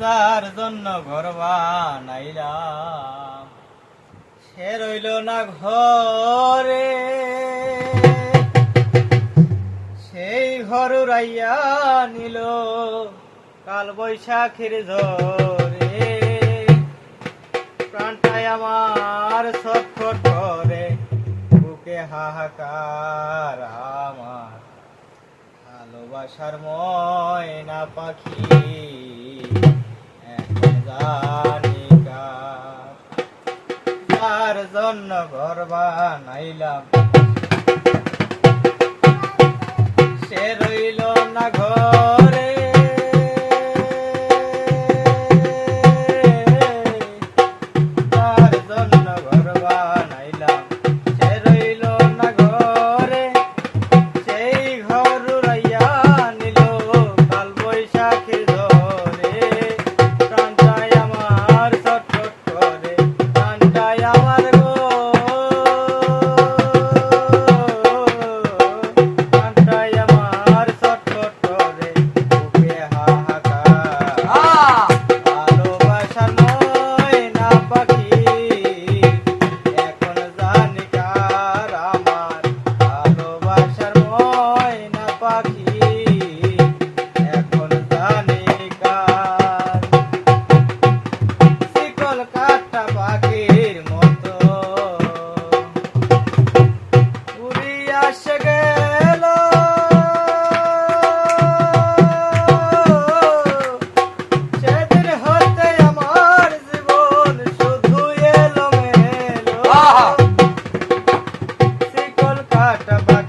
যার জন্য ঘর বানাইলাম। সে রইল না ঘরে। সেই ঘর রাইয়া নিল কাল বৈশাখের ঝরে প্রাণটাই আমার ছটফট করে, বুকে হাহাকার আমার। ভালোবাসার ময়না পাখি জানিকা। তার জন্য ঘর বানাইলাম। সে রইল না ঘর।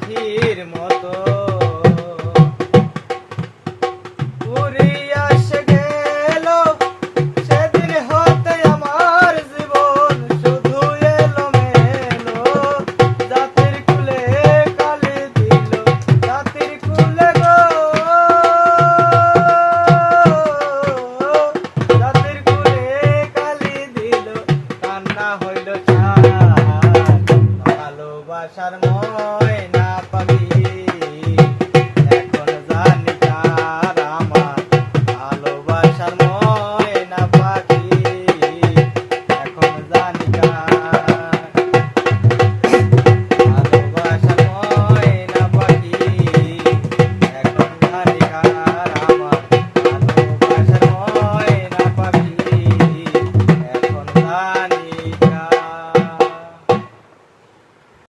পাখির মতো।